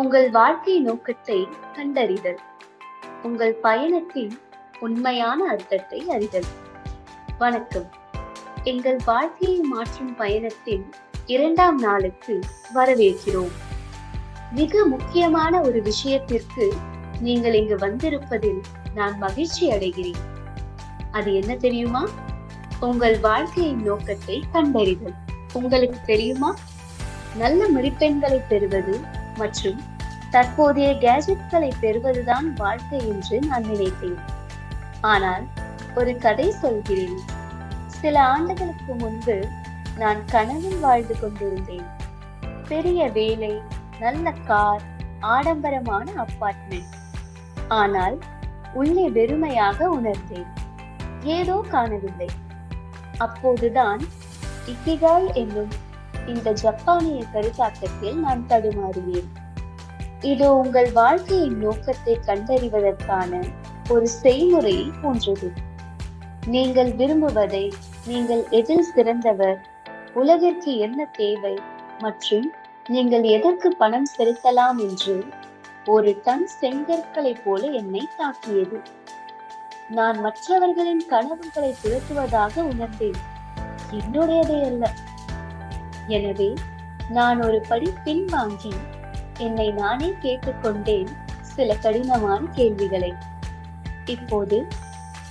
உங்கள் வாழ்க்கை நோக்கத்தை கண்டறிதல். உங்கள் பயணத்தின் உண்மையான அர்த்தத்தை அறிதல். வணக்கம். எங்கள் வாழ்க்கையை மாற்றும் பயணத்தின் இரண்டாம் நாளுக்கு வரவேற்கிறோம். மிக முக்கியமான ஒரு விஷயத்திற்கு நீங்கள் இங்கு வந்திருப்பதில் நான் மகிழ்ச்சி அடைகிறேன். அது என்ன தெரியுமா? உங்கள் வாழ்க்கையின் நோக்கத்தை கண்டறிதல். உங்களுக்கு தெரியுமா? நல்ல மதிப்பெண்களை பெறுவது மற்றும் தற்போதைய கேஜெட்களை பெறுவதுதான் வாழ்க்கை என்று நான் நினைத்தேன். ஆனால் ஒரு கதை சொல்கிறேன். சில ஆண்டுகளுக்கு முன்பு நான் கனவில் வாழ்ந்து கொண்டிருந்தேன். பெரிய வேலை நல்ல கார் ஆடம்பரமான அப்பார்ட்மெண்ட். ஆனால் உள்ளே வெறுமையாக உணர்ந்தேன். ஏதோ காணவில்லை. அப்போதுதான் இக்கிகாய் என்னும் இந்த ஜப்பானிய கருத்தாக்கத்தில் நான் தடுமாறினேன். இது உங்கள் வாழ்க்கையின் நோக்கத்தை கண்டறிவதற்கான ஒரு செய்முறையை போன்றது. நீங்கள் விரும்புவதை நீங்கள் எதில் சிறந்தவர் உலகிற்கு என்ன தேவை மற்றும் நீங்கள் எதற்கு பணம் செலுத்தலாம் என்று ஒரு டன் செங்கற்களைப் போல என்னை தாக்கியது. நான் மற்றவர்களின் கனவுகளை துரத்துவதாக உணர்ந்தேன். என்னுடையதே அல்ல. எனவே நான் ஒரு படி பின்வாங்கி என்னை நானே கேட்டுக்கொண்டேன் சில கடினமான கேள்விகளை. இப்போது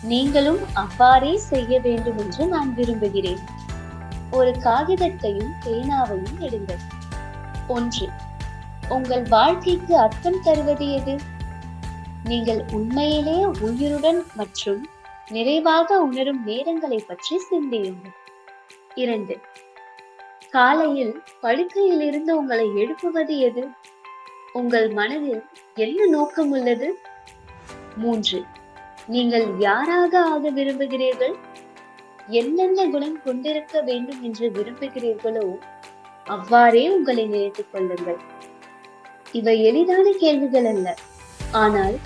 நீங்களும் அவ்வாறே செய்ய வேண்டும் என்று நான் விரும்புகிறேன். ஒரு காகிதத்தையும் பேனாவையும் எடுங்கள். ஒன்று உங்கள் வாழ்க்கைக்கு அர்த்தம் தருவது எது? நீங்கள் உண்மையிலே உயிருடன் மற்றும் நிறைவாக உணரும் நேரங்களை பற்றி சிந்தியுங்கள். இரண்டு காலையில் படுக்கையில் இருந்து உங்களை எழுப்புவது எது? உங்கள் மனதில் என்ன நோக்கம் உள்ளது? மூன்று. நீங்கள் யாராக ஆக விரும்புகிறீர்கள்? என்னென்ன குணம் கொண்டிருக்க வேண்டும் என்று விரும்புகிறீர்களோ அவ்வாறே உங்களை நினைத்துக் கொள்ளுங்கள். இவை எளிதான கேள்விகள் அல்ல. ஆனால்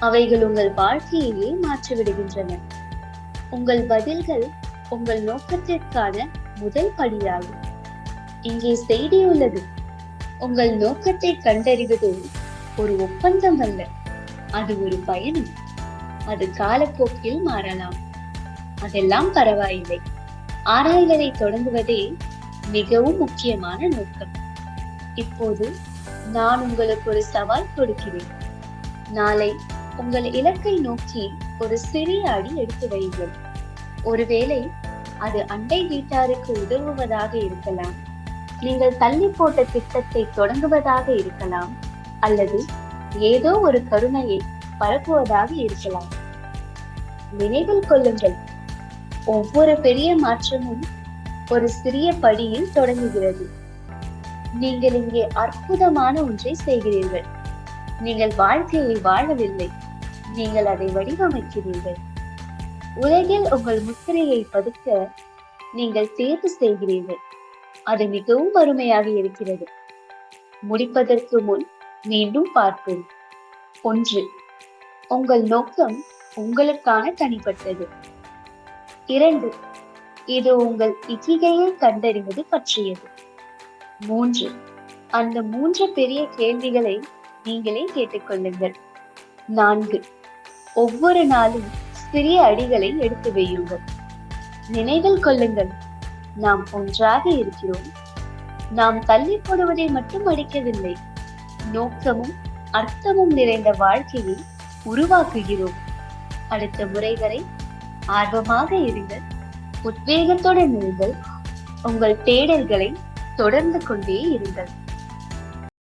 அவைகள் உங்கள் வாழ்க்கையையே மாற்றிவிடுகின்றன. உங்கள் பதில்கள் உங்கள் நோக்கத்திற்கான முதல் படியாகும். இங்கே செய்தி உள்ளது. உங்கள் நோக்கத்தை கண்டறிவது ஒரு ஒப்பந்தம் அல்ல. அது ஒரு பயணம். அது காலப்போக்கில் மாறலாம். அதெல்லாம் பரவாயில்லை. ஆராய்வதை தொடங்குவதே மிகவும் முக்கியமான நோக்கம். இப்போது நான் உங்களுக்கு ஒரு சவால் கொடுக்கிறேன். நாளை உங்கள் இலக்கை நோக்கி ஒரு சிறிய அடி எடுத்து வையுங்கள். ஒருவேளை அது அண்டை வீட்டாருக்கு உதவுவதாக இருக்கலாம். நீங்கள் தள்ளி போட்ட திட்டத்தை தொடங்குவதாக இருக்கலாம் அல்லது ஏதோ ஒரு கருணையை பரப்புவதாக இருக்கலாம். நினைவில் கொள்ளுங்கள் ஒவ்வொரு பெரிய மாற்றமும் ஒரு சிறிய படியில் தொடங்குகிறது. நீங்கள் இங்கே அற்புதமான ஒன்றை செய்கிறீர்கள். நீங்கள் வாழ்க்கையை வாழவில்லை நீங்கள் அதை வடிவமைக்கிறீர்கள். உலகில் உங்கள் முத்திரையை பதுக்க நீங்கள் தேர்வு செய்கிறீர்கள். அது மிகவும் அருமையாக இருக்கிறது. முடிப்பதற்கு முன் மீண்டும் பார்ப்போம். ஒன்று உங்கள் நோக்கம் உங்களுக்கான தனிப்பட்டது. இரண்டு இது உங்கள் இக்கிகையை கண்டறிவது பற்றியது. மூன்று அந்த மூன்று பெரிய கேள்விகளை நீங்களே கேட்டுக்கொள்ளுங்கள். நான்கு ஒவ்வொரு நாளும் சிறிய அடிகளை எடுத்து வையுங்கள். நினைவில் கொள்ளுங்கள் நாம் ஒன்றாக இருக்கிறோம். நாம் தள்ளி போடுவதை மட்டும் அடிக்கவில்லை. நோக்கமும் அர்த்தமும் நிறைந்த வாழ்க்கையை உருவாக்குகிறோம். அடுத்த முறை வரை ஆர்வமாக இருங்கள். உத்வேகத்துடன் இருங்கள். உங்கள் தேடல்களை தொடர்ந்து கொண்டே இருங்கள்.